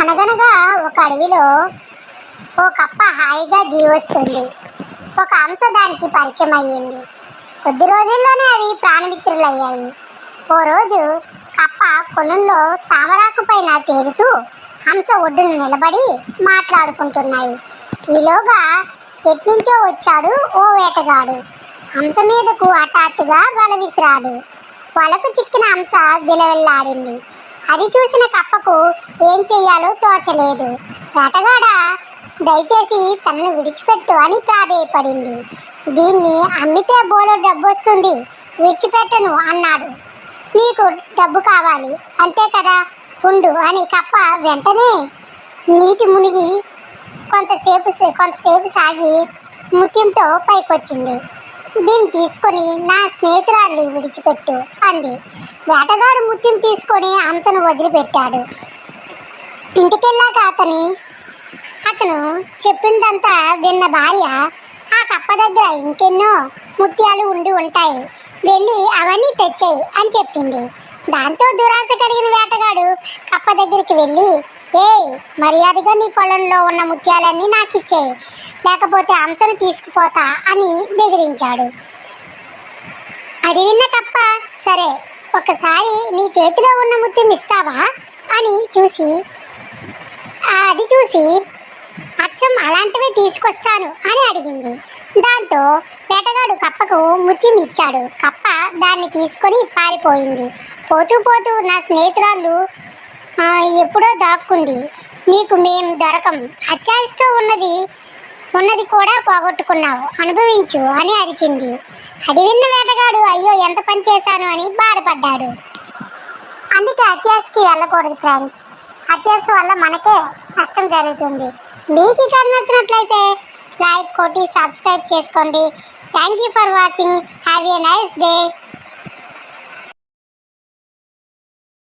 అనగనగా ఒక అడవిలో ఓ కప్ప హాయిగా జీవస్తుంది. ఒక అంశ దానికి పరిచయం అయ్యింది. కొద్ది రోజుల్లోనే అవి ప్రాణమిత్రులయ్యాయి. ఓ రోజు కప్ప కొలంలో తామరాకు పైన తేలుతూ హంస ఒడ్డున నిలబడి మాట్లాడుకుంటున్నాయి. ఈలోగా ఎట్నుంచో వచ్చాడు ఓ వేటగాడు. హంస మీదకు హఠాత్తుగా వల విసిరాడు వలకు చిక్కిన హంస విలవిల్లాడింది. అది చూసిన కప్పకు ఏం చెయ్యాలో తోచలేదు. వేటగాడ దయచేసి తనను విడిచిపెట్టు అని ప్రాధేయపడింది. దీన్ని అమ్మితే బోలో డబ్బు వస్తుంది విడిచిపెట్టను అన్నాడు. నీకు డబ్బు కావాలి. అంతే కదా? ఉండు అని కప్ప వెంటనే నీటి మునిగి కొంతసేపు కొంతసేపు సాగి ముత్యంతో పైకొచ్చింది. దీన్ని తీసుకొని నా స్నేహితురాల్ని విడిచిపెట్టు అంది. వేటగాడు ముత్యం తీసుకొని అంతను వదిలిపెట్టాడు. ఇంటికెళ్ళాక అతని అతను చెప్పిందంతా విన్న భార్య ఆ కప్ప దగ్గర ఇంకెన్నో ముత్యాలు ఉండి ఉంటాయి. వెళ్ళి అవన్నీ తెచ్చాయి అని చెప్పింది. దాంతో దురాశ కలిగిన వేటగాడు కప్ప దగ్గరికి వెళ్ళి ఏయ్ మర్యాదగా నీ కొలంలో ఉన్న ముత్యాలన్నీ నాకు ఇచ్చేయి లేకపోతే అంశను తీసుకుపోతా అని బెదిరించాడు. అది విన్న కప్ప సరే ఒకసారి నీ చేతిలో ఉన్న ముత్యం ఇస్తావా? అని చూసి అది చూసి అచ్చం అలాంటివే తీసుకొస్తాను అని అడిగింది. దాంతో వేటగాడు కప్పకు ముత్యం ఇచ్చాడు. కప్ప దాన్ని తీసుకొని పారిపోయింది. పోతూ పోతూ నా స్నేహితురాళ్ళు ఎప్పుడో దాక్కుంది. నీకు మేం దొరకం. అత్యాశతో ఉన్నది ఉన్నది కూడా పోగొట్టుకున్నావు. అనుభవించు అని అరిచింది. అది విన్న వేటగాడు అయ్యో ఎంత పని చేశాను అని బాధపడ్డాడు. అందుకే అత్యాశకి వెళ్ళకూడదు ఫ్రెండ్స్. అత్యాశ వల్ల మనకే నష్టం జరుగుతుంది. మీకు ఈ నచ్చినట్లయితే లైక్ కొట్టి సబ్స్క్రైబ్ చేసుకోండి. Thank you for watching. Have a nice day.